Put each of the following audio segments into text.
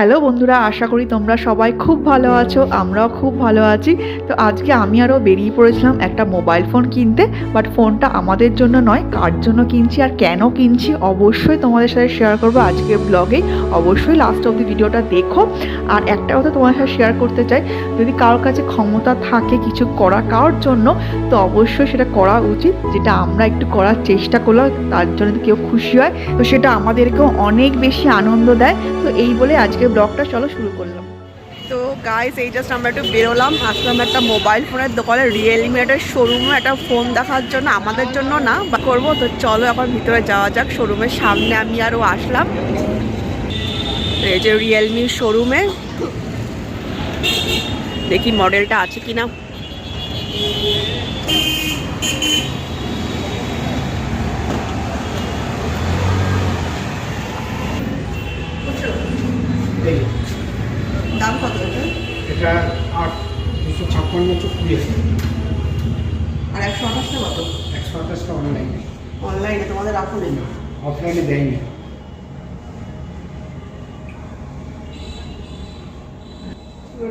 Hello বন্ধুরা, আশা করি তোমরা সবাই খুব ভালো আছো, আমরাও খুব ভালো আছি। তো আজকে আমি আরও বেরিয়ে পড়েছিলাম একটা মোবাইল ফোন কিনতে, বাট ফোনটা আমাদের জন্য নয়, কার জন্য কিনছি আর কেন কিনছি অবশ্যই তোমাদের সাথে শেয়ার করব আজকের ব্লগে অবশ্যই লাস্ট অব দি ভিডিওটা দেখো। আর একটা কথা তোমাদের সাথে শেয়ার করতে চাই, যদি কারোর কাছে ক্ষমতা থাকে কিছু করা কারোর জন্য, তো অবশ্যই সেটা করা উচিত। যেটা আমরা একটু করার চেষ্টা করলাম, তার জন্য কেউ খুশি হয়, তো সেটা আমাদেরকেও অনেক বেশি আনন্দ দেয়। তো এই বলে আজকে ব্লগটা চলো শুরু করলাম। তো গাইস এই জাস্ট আমরা একটু বেরোলাম আসলাম একটা মোবাইল ফোনের দোকানে রিয়েলমি একটা শোরুমে একটা ফোন দেখার জন্য, আমাদের জন্য না বা করব। তো চলো এখন ভিতরে যাওয়া যাক শোরুমের সামনে আমি আরও আসলাম। এই যে রিয়েলমির শোরুমে দেখি মডেলটা আছে কিনা। দাম কত এটা? আট দুশো ছাপ্পান্ন কুড়ি আর একশো আঠাশটা কত? একশো আঠাশটা অনলাইনে অনলাইনে তোমাদের রাখো নেই? অফলাইনে দেয়নি।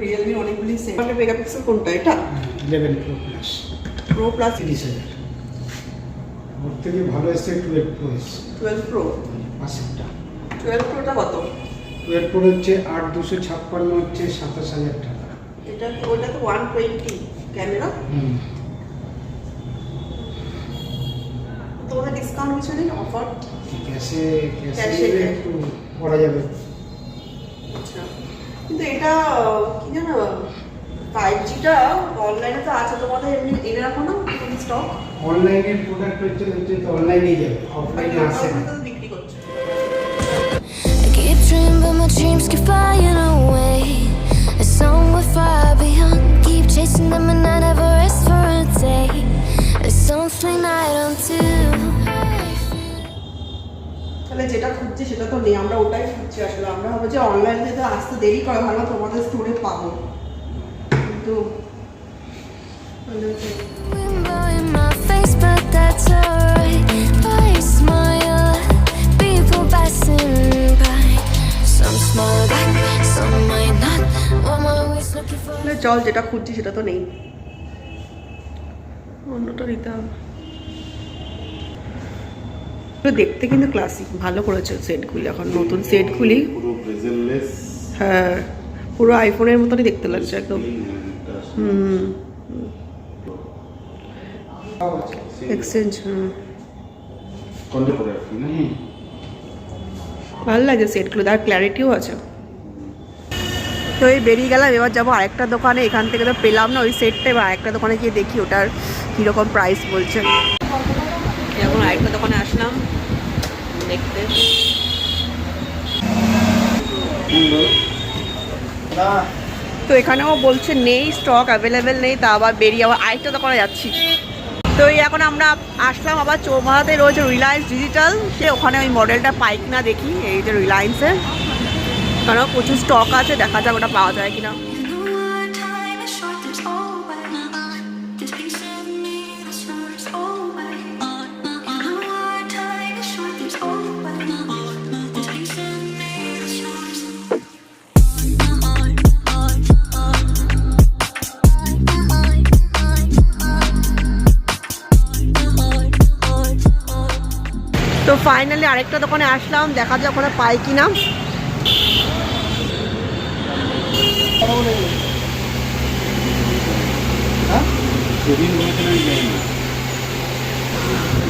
রিয়েলমি অনেকগুলি সেট মেগাপিক্সেল কোনটা এটা? Eleven pro plus pro plus তিরিশ হাজার। ওর থেকে ভালো এসছে টুয়েলভ প্রো এসছে। টুয়েলভ প্রো পাঁচটা টুয়েলভ প্রোটা কত? টুয়েলভ প্রো হচ্ছে আট দুশো ছাপ্পান্ন হচ্ছে সাতাশ হাজার টাকা। এটা ওটা তো ওয়ান টোয়েন্টি ক্যামেরা হুম। তোমাদের ডিসকাউন্ট কিছু নেই অফার ক্যাশে ক্যাশে Cash এ নিলে cash। একটু করা যাবে। আচ্ছা। কিন্তু এটা কি জানো ফাইভ জিটা অনলাইনে তো আছে তোমাদের এমনি এনে রাখো না স্টক অনলাইনের প্রোডাক্ট হচ্ছে হচ্ছে তো অনলাইনেই যাবে অফলাইনে আসে না। বিক্রি করছে। যেটা খুঁজছি সেটা তো নেই আমরা ওটাই খুঁজছি আসলে আমরা ভাবো যে অনলাইনে তো আসতে দেরি করে ভালো তোমাদের স্টোরে পাবো কিন্তু চল যেটা খুঁজছি সেটা তো নেই। অন্যটা নিতে হবে। তো দেখতে কিন্তু ক্লাসিক ভালো করেছে সেটগুলি এখন নতুন সেটগুলি পুরো হ্যাঁ পুরো আইফোনের মতনই দেখতে লাগছে একদম। হুম। এক্সচেঞ্জ হুম। ভালো লাগে সেটগুলো তার ক্ল্যারিটিও আছে। তো এই বেরিয়ে গেলাম, এবার যাব আরেকটা দোকানে। এখান থেকে তো পেলাম না, ওই সেটটা এবার আরেকটা দোকানে গিয়ে দেখি ওটার কীরকম প্রাইস বলছে। এখন আরেকটা দোকানে আসলাম, দেখতে। তো এখানেও বলছে নেই স্টক অ্যাভেলেবেল নেই, তা আবার বেরিয়ে আবার আরেকটা দোকানে যাচ্ছি। তো এই এখন আমরা আসলাম আবার চৌমাহাতে, রয়েছে রিলায়েন্স ডিজিটাল সে ওখানে ওই মডেলটা পাই কিনা দেখি, এই যে রিলায়েন্সের কারণ প্রচুর স্টক আছে, দেখা যাক ওটা পাওয়া যায় কিনা। তো ফাইনালি আরেকটা দোকানে আসলাম, দেখা যাক ওখানে পাই কিনা। সেদিন বলেছিলেন নেই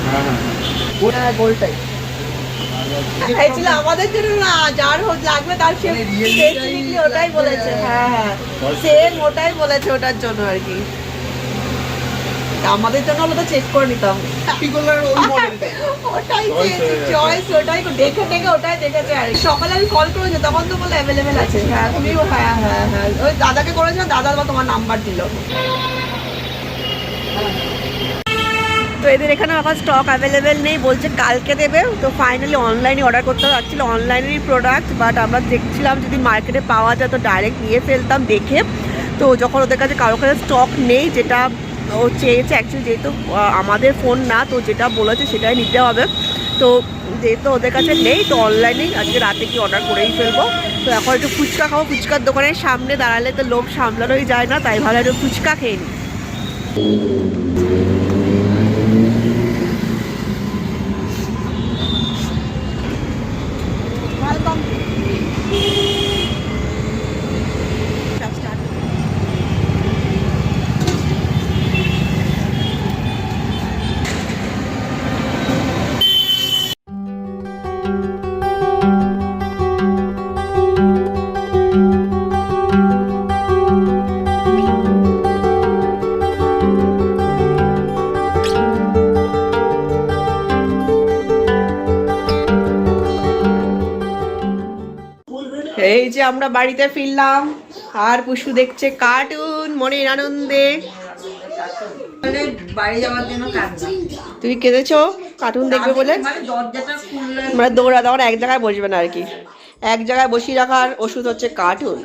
হ্যাঁ। গোলটাই আমাদের জন্য না যার হোক লাগবে তার সে ওটাই বলেছে হ্যাঁ হ্যাঁ। সেম ওটাই বলেছে ওটার জন্য আর কি। আমাদের জন্য তো চেক করে নিতাম। ওটাই চয়েস ওটাই দেখে দেখে ওটাই দেখেছে। আর সকালে আমি কল করেছি তখন তো বলে অ্যাভেলেবেল আছে। হ্যাঁ তুমি হ্যাঁ হ্যাঁ হ্যাঁ। ওই দাদাকে করেছিলাম দাদা আবার তোমার নাম্বার দিল। তো এদের এখানে এখন স্টক অ্যাভেলেবেল নেই বলছে কালকে দেবে। তো ফাইনালি অনলাইনে অর্ডার করতে যাচ্ছিল। অনলাইনেরই প্রোডাক্ট বাট আমরা দেখছিলাম যদি মার্কেটে পাওয়া যায় তো ডাইরেক্ট নিয়ে ফেলতাম দেখে। তো যখন ওদের কাছে কারও কাছে স্টক নেই যেটা ও চেয়েছে অ্যাকচুয়ালি যেহেতু আমাদের ফোন না, তো যেটা বলেছে সেটাই নিতে হবে। তো যেহেতু ওদের কাছে নেই, তো অনলাইনেই আজকে রাতে কি অর্ডার করেই ফেলব। তো এখন একটু ফুচকা খাব, ফুচকার দোকানের সামনে দাঁড়ালে তো লোভ সামলানোই যায় না, তাই ভালো একটু ফুচকা খেয়ে নিই যে আমরা বাড়িতে ফিরলাম আর পুষু দেখছে কার্টুন মনের আনন্দে। তুই কেঁদেছো। কার্টুন দেখবে বলে? মানে মানে দৌড়া দৌড়া এক জায়গায় বসবে না আর কি। এক জায়গায় বসিয়ে রাখার ওষুধ হচ্ছে কার্টুন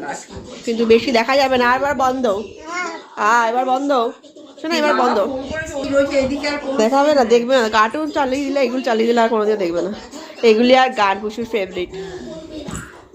কিন্তু বেশি দেখা যাবে না আর এবার বন্ধ। হ্যাঁ এবার বন্ধ। শোনা এবার বন্ধ। কোনো দেখাবে না দেখবে না। কার্টুন চালিয়ে দিলে এগুলো চালিয়ে দিলে আর কোনোদিন দেখবে না। এগুলি আর গান পুষুর ফেভারিট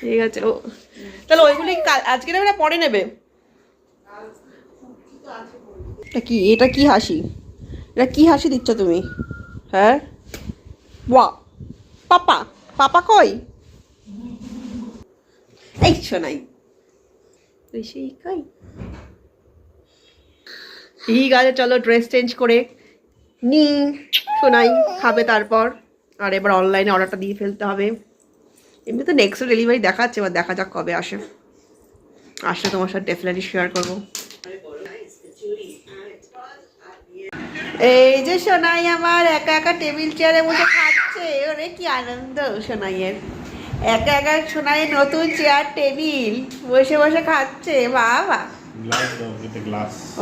ঠিক আছে ও। তাহলে ওইগুলি আজকে নেবে না পরে নেবে। এটা কি? এটা কি হাসি? এটা কি হাসি দিচ্ছ তুমি? হ্যাঁ? ওয়া পাপা পাপা কই? এই শোনাই বেশি কই? ঠিক আছে চলো ড্রেস চেঞ্জ করে নি। শোনাই খাবে তারপর। আর এবার অনলাইনে অর্ডারটা দিয়ে ফেলতে হবে। এমনি তো নেক্সট ডেলিভারি দেখাচ্ছে এবার দেখা যাক কবে আসে। আসলে তোমার সাথে ডেফিনেটলি শেয়ার করব। এই যে সোনাই আমার একা একা টেবিল চেয়ারে বসে খাচ্ছে ওরে কি আনন্দ সোনাইয়ের। একা একা সোনাই নতুন চেয়ার টেবিল বসে বসে খাচ্ছে বাবা।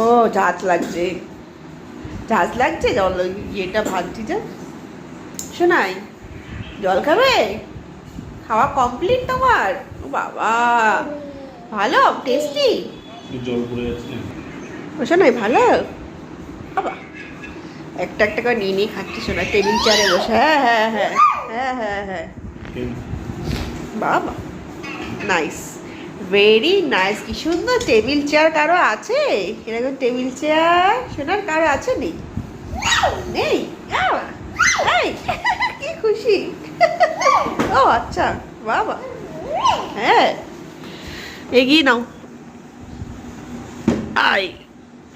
ও ঝাঁজ লাগছে। ঝাঁজ লাগছে জল ইয়েটা ভাবছি যে। শোনাই জল খাবে? খাওয়া কমপ্লিট তোমার? বাবা ভালো টেস্টি জল পড়ে যাচ্ছে। না ভালো। বাবা একটা একটা করে নিয়ে নিয়ে খাচ্ছি শোনাই টেবিল চেয়ারে বসে হ্যাঁ হ্যাঁ হ্যাঁ হ্যাঁ হ্যাঁ হ্যাঁ। বাবা নাইস ভেরি নাইস কি সুন্দর টেবিল চেয়ার কারও আছে? এরকম টেবিল চেয়ার শোনার কারও আছে? নেই। নেই কি খুশি। ও আচ্ছা বাবা। হ্যাঁ এগিয়ে নাও। আই,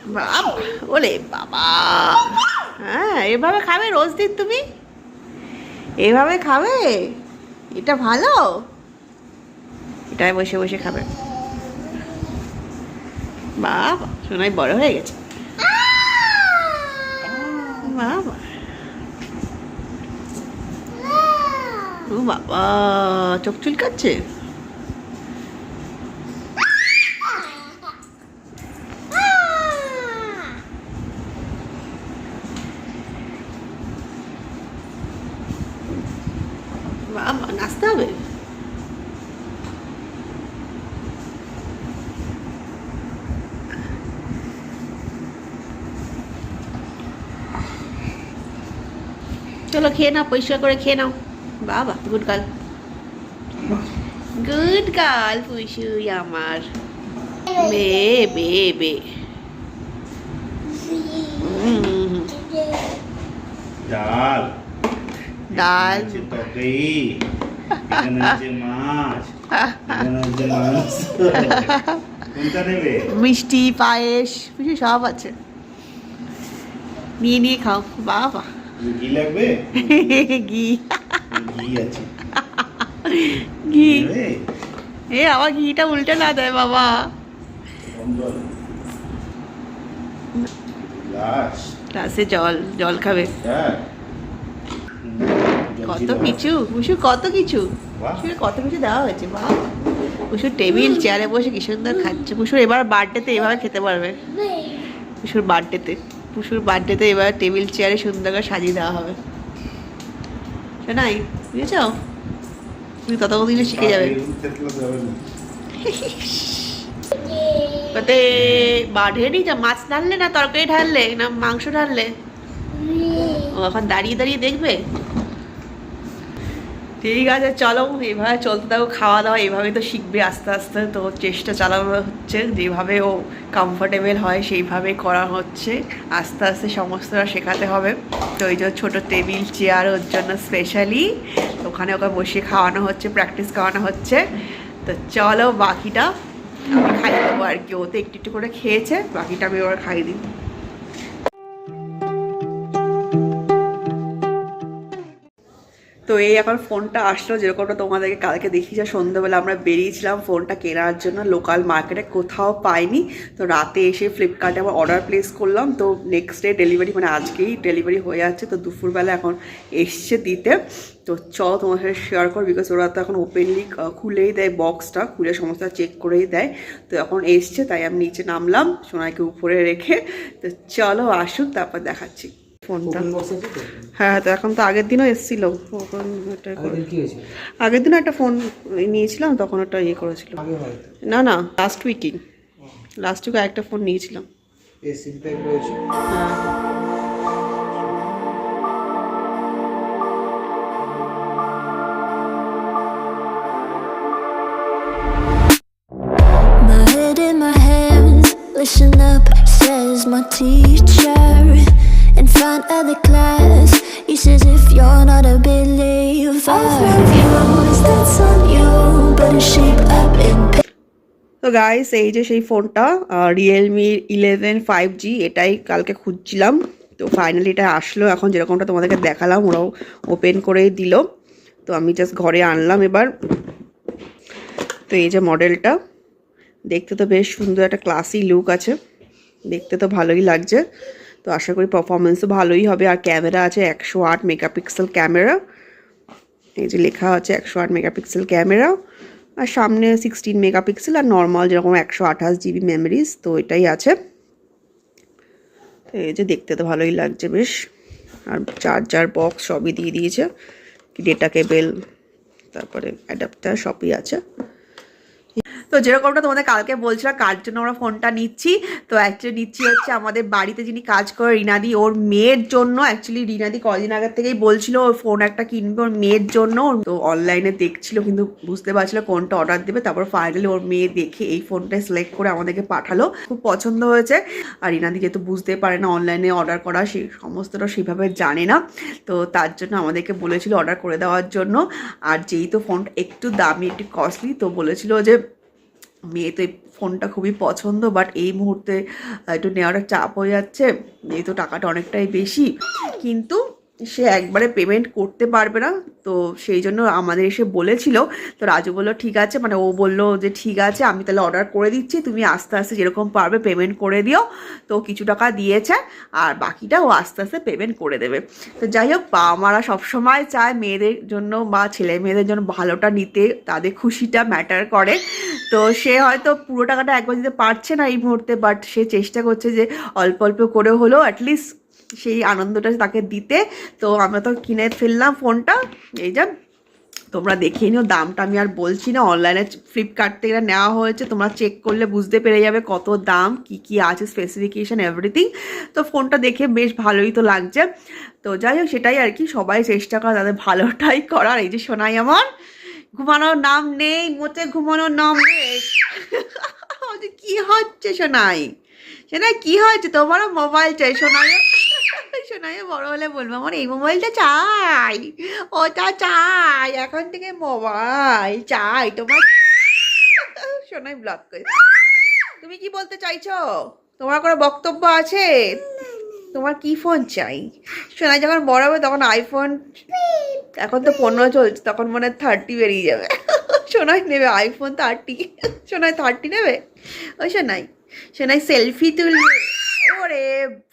বাবা, ওলে বাবা। হ্যাঁ এভাবে খাবে রোজ দিন তুমি? এভাবে খাবে? এটা ভালো? এটাই বসে বসে খাবে। বাবা, সোনাই বড় হয়ে গেছে। বাবা। ও বাবা চোখ চুলকাচ্ছে? বাবা নাচতে হবে? চলো খেয়ে নাও পরিষ্কার করে খেয়ে নাও। বাবা গুড গার্ল গুড গার্ল পুষুই আমার। বে বে বে। ডাল। ডাল। তরকারি মাছ। মিষ্টি পায়েস কিছু সব আছে। নিয়ে নিয়ে খাও বাবা। ঘি লাগবে? ঘি। ঘি? এ? আমার ঘিটা উল্টে না দেয় বাবা। গ্লাসে। জল জল খাবে। হ্যাঁ। কত কিছু? বুঝু কত কিছু? কত কিছু দেওয়া হয়েছে বা পুষুর টেবিল চেয়ারে বসে কি সুন্দর খাচ্ছে। পুষুর এবার বার্থডেতে এভাবে খেতে পারবে। পুষুর বার্থডেতে পুষুর বার্থডেতে এবার টেবিল চেয়ারে সুন্দর করে সাজিয়ে দেওয়া হবে। শোনাই বুঝেছ তুমি তত দিলে শিখে যাবে তাতে। বা ঢেলে নিয়েছ মাছ ঢাললে না তরকারি ঢাললে না মাংস ঢাললে? ও এখন দাঁড়িয়ে দাঁড়িয়ে দেখবে? ঠিক আছে, চলো এইভাবে চলতে থাকো, খাওয়া দাওয়া এইভাবে তো শিখবে আস্তে আস্তে, তো চেষ্টা চালানো হচ্ছে, যেভাবে ও কমফোর্টেবল হয়, সেইভাবে করা হচ্ছে, আস্তে আস্তে সমস্তটা শেখাতে হবে। তো ওই যে ছোটো টেবিল চেয়ার ওর জন্য স্পেশালি ওখানে ওকে বসিয়ে খাওয়ানো হচ্ছে প্র্যাকটিস করানো হচ্ছে। তো চলো, বাকিটা আমি খাই দেবো আর কি, ও তো একটু একটু করে খেয়েছে, বাকিটা আমি ওর খাই দিই। তো এই এখন ফোনটা আসলো যেরকমটা তোমাদেরকে কালকে দেখিয়েছে সন্ধ্যাবেলা আমরা বেরিয়েছিলাম ফোনটা কেনার জন্য লোকাল মার্কেটে কোথাও পাইনি। তো রাতে এসে ফ্লিপকার্টে আবার অর্ডার প্লেস করলাম। তো নেক্সট ডে ডেলিভারি মানে আজকেই ডেলিভারি হয়ে যাচ্ছে। তো দুপুরবেলা এখন এসছে দিতে। তো চল তোমার সাথে শেয়ার কর বিকজ ওরা তো এখন ওপেনলি খুলেই দেয় বক্সটা খুলে সমস্ত চেক করেই দেয়। তো এখন এসছে, তাই আমি নিচে নামলাম সোনাইকে উপরে রেখে। তো চলো আসুক, তারপর দেখাচ্ছি। ফোনটা। হ্যাঁ তো এখন তো আগের দিনও এসেছিল। আগের কি হয়েছে আগের দিনও একটা ফোন নিয়েছিলাম তখন ওটা ইয়ে করেছিল। না না লাস্ট উইকই লাস্ট উইকে একটা ফোন নিয়েছিলাম। in listen up, says my teacher. Says if you're not a believer, তো গাইস এই যে সেই ফোনটা রিয়েলমি ইলেভেন ফাইভ জি এটাই কালকে খুঁজছিলাম। তো ফাইনালি এটা আসলো এখন যেরকমটা তোমাদেরকে দেখালাম ওরাও ওপেন করেই দিল। তো আমি জাস্ট ঘরে আনলাম এবার। তো এই যে মডেলটা দেখতে তো বেশ সুন্দর একটা ক্লাসি লুক আছে। দেখতে তো ভালোই লাগছে। তো আশা করি পারফরমেন্সও ভালোই হবে। আর ক্যামেরা আছে একশো আট মেগাপিক্সেল ক্যামেরা এই যে লেখা আছে একশো আট মেগাপিক্সেল ক্যামেরা আর সামনে সিক্সটিন মেগাপিক্সেল আর নর্মাল যেরকম একশো আঠাশ জিবি মেমোরিজ তো এটাই আছে। তো এই যে দেখতে তো ভালোই লাগছে বেশ। আর চার্জার বক্স সবই দিয়ে দিয়েছে। ডেটা কেবেল তারপরে অ্যাডাপ্টার সবই আছে। তো যেরকমটা তোমাদের কালকে বলছিলাম, কার জন্য আমরা ফোনটা নিচ্ছি? তো অ্যাকচুয়ালি নিচ্ছি হচ্ছে আমাদের বাড়িতে যিনি কাজ করে, রিনাদি, ওর মেয়ের জন্য। অ্যাকচুয়ালি রিনাদি কদিন আগের থেকেই বলছিল, ওর ফোন একটা কিনবে ওর মেয়ের জন্য। তো অনলাইনে দেখছিল, কিন্তু বুঝতে পারছিল কোনটা অর্ডার দেবে। তারপর ফাইনালি ওর মেয়ে দেখে এই ফোনটা সিলেক্ট করে আমাদেরকে পাঠালো। খুব পছন্দ হয়েছে। আর রিনাদি যেহেতু বুঝতে পারে না অনলাইনে অর্ডার করা সেই সমস্তটা সেভাবে জানে না। তো তার জন্য আমাদেরকে বলেছিল অর্ডার করে দেওয়ার জন্য। আর যেই তো ফোনটা একটু দামি, একটু কস্টলি তো বলেছিল যে মেয়ে তো এই ফোনটা খুবই পছন্দ বাট এই মুহূর্তে একটু নেওয়ার চাপ হয়ে যাচ্ছে। যেহেতু টাকাটা অনেকটাই বেশি। কিন্তু সে একবারে পেমেন্ট করতে পারবে না। তো সেই জন্য আমাদের এসে বলেছিল। তো রাজু বলল, ঠিক আছে। মানে ও বলল যে, ঠিক আছে, আমি তাহলে অর্ডার করে দিচ্ছি। তুমি আস্তে আস্তে যেরকম পারবে পেমেন্ট করে দিও। তো কিছু টাকা দিয়েছে আর বাকিটা ও আস্তে আস্তে পেমেন্ট করে দেবে। তো যাই হোক বাবা মারা সবসময় চায় মেয়েদের জন্য বা ছেলে মেয়েদের জন্য ভালোটা নিতে, তাদের খুশিটা ম্যাটার করে। তো সে হয়তো পুরো টাকাটা একবার দিতে পারছে না এই মুহূর্তে বাট সে চেষ্টা করছে যে অল্প অল্প করে হলেও অ্যাটলিস্ট সেই আনন্দটা তাকে দিতে। তো আমরা তো কিনে ফেললাম ফোনটা। এই যা, তোমরা দেখে নিও, দামটা আমি আর বলছি না। অনলাইনে ফ্লিপকার্ট থেকে এটা নেওয়া হয়েছে, তোমরা চেক করলে বুঝতে পেরে যাবে কত দাম, কি কি আছে স্পেসিফিকেশান এভরিথিং তো ফোনটা দেখে বেশ ভালোই তো লাগছে। তো যাই হোক, সেটাই আর কি, সবাই চেষ্টা করা, তাদের ভালোটাই করার। এই যে শোনাই আমার, ঘুমানোর নাম নেই মোটে ঘুমানোর নাম নেই। কি হচ্ছে শোনাই শোনাই কি হয়েছে? তোমারও মোবাইল চাই শোনাই শোনাই বড় হলে বলব, আমার এই মোবাইলটা চাই। ওটা চাই, এখন থেকে মোবাইল চাই, তোমার শোনাই ব্লক করে। তুমি কি বলতে চাইছো? তোমার কোনো বক্তব্য আছে? তোমার কি ফোন চাই? শোনাই যখন বড় হবে তখন আইফোন এখন তো পনেরো চলছে, তখন মনে হয় থার্টি বেরিয়ে যাবে। সোনাই নেবে আইফোন থার্টি সোনাই থার্টি নেবে? ওই সোনাই সোনাই সেলফি তুলবে। ওরে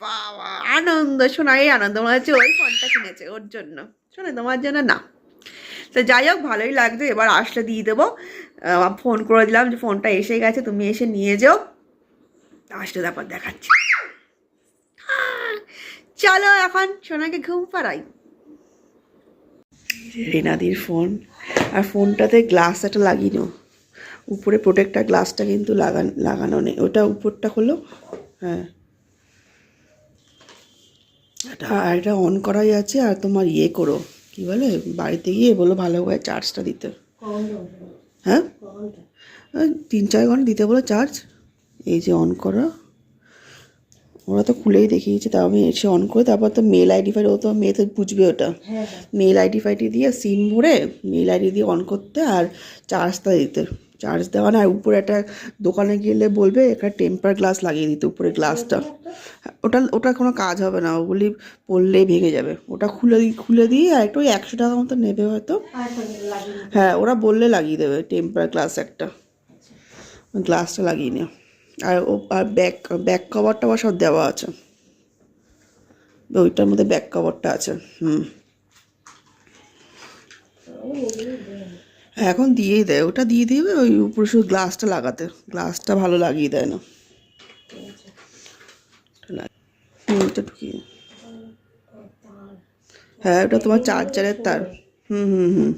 বাবা, আনন্দ। সোনাই আনন্দ, মনে হচ্ছে ওই ফোনটা কিনেছে ওর জন্য। শোনে, তোমার জন্য না। তো যাই হোক, ভালোই লাগছে। এবার আসলে দিয়ে দেবো। ফোন করে দিলাম যে ফোনটা এসে গেছে, তুমি এসে নিয়ে যাও। আসলে তারপর দেখাচ্ছি। চলো এখন সোনাকে ঘুম পাড়াই। রেনাদির ফোন। আর ফোনটাতে গ্লাস একটা লাগিয়ে নাও। উপরে প্রোটেক্টার গ্লাসটা কিন্তু লাগান লাগানো নেই। ওটা উপরটা হলো হ্যাঁ। এটা আর এটা অন করাই আছে, আর তোমার ইয়ে করো। কি বলে? বাড়িতে গিয়ে বলো ভালো করে চার্জটা দিতে। হ্যাঁ? তিন চার ঘণ্টা দিতে বলো চার্জ এই যে অন করা। ওরা তো খুলেই দেখিয়েছে তা আমি এসে অন করে তারপর তো মেল আইডি ফাইড ও তো মেয়ে তো বুঝবে ওটা। মেল আইডি ফাইডি দিয়ে সিম ভরে মেল আইডি দিয়ে অন করতে আর চার্জটা দিতে। চার্জ দেওয়া না আর উপরে একটা দোকানে গেলে বলবে একটা টেম্পার গ্লাস লাগিয়ে দিতে উপরে গ্লাসটা ওটা ওটা কোনো কাজ হবে না ওগুলি পড়লেই ভেঙে যাবে। ওটা খুলে দি- খুলে দিয়ে আর একটু একশো টাকা মতো নেবে হয়তো। হ্যাঁ ওরা বললে লাগিয়ে দেবে টেম্পার গ্লাস একটা। গ্লাসটা লাগিয়ে নিও। আর ও আর ব্যাক ব্যাক কভারটা আবার সব দেওয়া আছে। ওইটার মধ্যে ব্যাক কভারটা আছে হুম। হ্যাঁ, এখন দিয়েই দেয়। ওটা দিয়ে দিবে ওই উপরে শুধু গ্লাসটা লাগাতে। গ্লাসটা ভালো লাগিয়ে দেয় না। হ্যাঁ ওটা তোমার চার্জারের তার। হুম হুম হুম।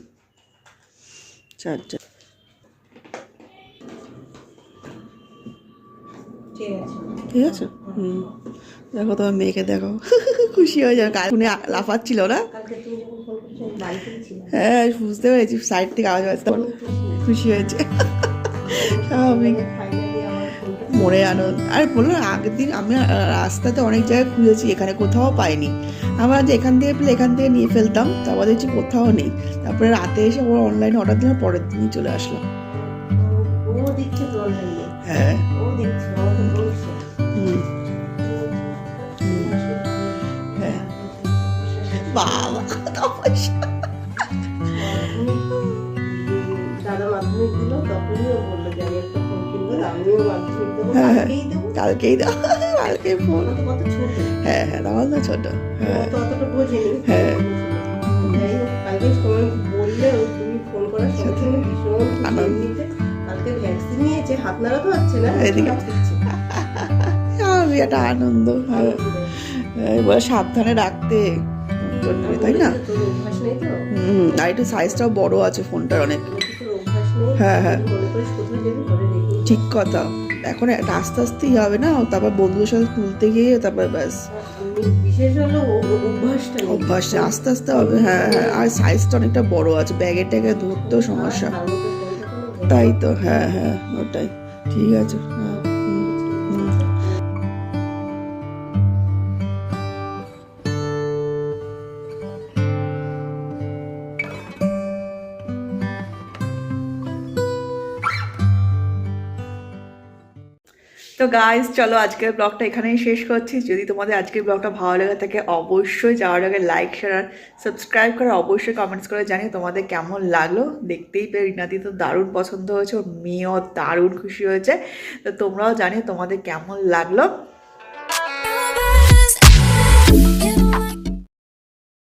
চার্জার ঠিক আছে? হুম। দেখো তোমার মেয়েকে দেখো। খুশি হয়ে যাবে। শুনে লাফাচ্ছিল না? হ্যাঁ বুঝতে পেরেছি। সাইড থেকে আওয়াজ আসতে খুশি হয়েছে। স্বাভাবিক। মনে আনন্দ আর। বলল আগের দিন আমি রাস্তাতে অনেক জায়গায় খুঁজেছি এখানে কোথাও পাইনি। আমরা যে এখান থেকে পেলে এখান থেকে নিয়ে ফেলতাম তারপর দেখছি কোথাও নেই। তারপরে রাতে এসে ওরা অনলাইনে অর্ডার দিলাম পরের দিনই চলে আসলাম। হ্যাঁ। বাবা কত পয়সা দাদা মাধ্যমিক দিল তখনই বলল যে আমি একটা ফোন কিনবো আমিও মাধ্যমিক দেবো হ্যাঁ, হ্যাঁ। কালকেই দেবো কালকেই দাও কালকেই ফোন তো কত ছোট হ্যাঁ হ্যাঁ ছোট হ্যাঁ বোঝেনি হ্যাঁ। যাই হোক কালকে সময় বললে তুমি ফোন করার সাথে ভীষণ আনন্দ। কালকে ভ্যাকসিন নিয়েছে হাত নাড়াতে পারছে না এদিকে। একটা আনন্দ। হ্যাঁ। এবার সাবধানে রাখতে। তাই না? হুম আর একটু সাইজটাও বড় আছে ফোনটার অনেক। হ্যাঁ, হ্যাঁ। ঠিক কথা। এখন একটা আস্তে আস্তেই হবে না? তারপর বন্ধুদের সাথে তুলতে গিয়ে তারপর ব্যাস। বিশেষ আস্তে আস্তে হবে। হ্যাঁ হ্যাঁ। আর সাইজটা অনেকটা বড় আছে। ব্যাগে ট্যাগে ধরতেও সমস্যা। তাই তো। হ্যাঁ হ্যাঁ। ওটাই। ঠিক আছে। তো গাইজ চলো আজকের ব্লগটা এখানেই শেষ করছি। যদি তোমাদের আজকের ব্লগটা ভালো লেগে থাকে, অবশ্যই যাওয়ার আগে লাইক শেয়ার সাবস্ক্রাইব করে অবশ্যই কমেন্টস করে জানিয়ে তোমাদের কেমন লাগল। দেখতেই পেয়ে রিনাদি তো দারুণ পছন্দ হয়েছে, ওর মেয়েও দারুণ খুশি হয়েছে। তো তোমরাও জানিয়ে তোমাদের কেমন লাগল।